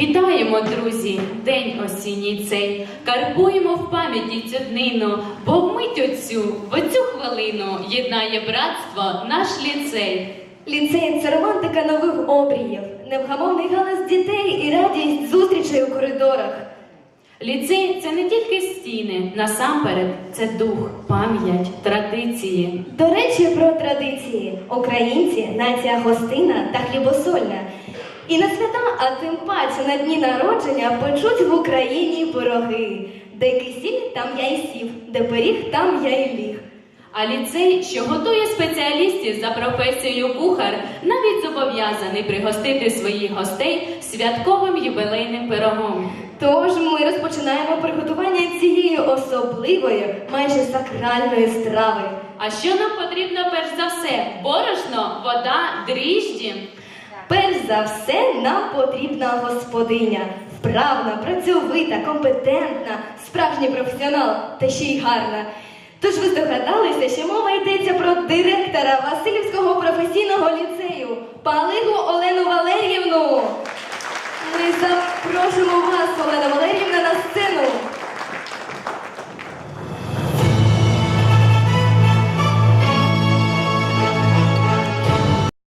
Вітаємо, друзі, день осінній цей. Карбуємо в пам'яті цю днину, бо вмить оцю, в оцю хвилину єднає братство наш ліцей. Ліцей це романтика нових обріїв, невгамовний галас дітей і радість зустрічей у коридорах. Ліцей це не тільки стіни, насамперед це дух, пам'ять, традиції. До речі, про традиції. Українці нація гостина та хлібосольна. І на свята, а тим паче на дні народження печуть в Україні пироги. Де кисіль, там я й сів, де пиріг, там я й ліг. А ліцей, що готує спеціалістів за професією кухар, навіть зобов'язаний пригостити своїх гостей святковим юбилейним пирогом. Тож ми розпочинаємо приготування цієї особливої, майже сакральної страви. А що нам потрібно перш за все? Борошно, вода, дріжджі. Перш за все, нам потрібна господиня. Вправна, працьовита, компетентна, справжній професіонал та ще й гарна. Тож ви здогадалися, що мова йдеться про директора Васильівського професійного ліцею Палигу Олену Валеріївну. Ми запрошуємо вас, Олена Валеріївна,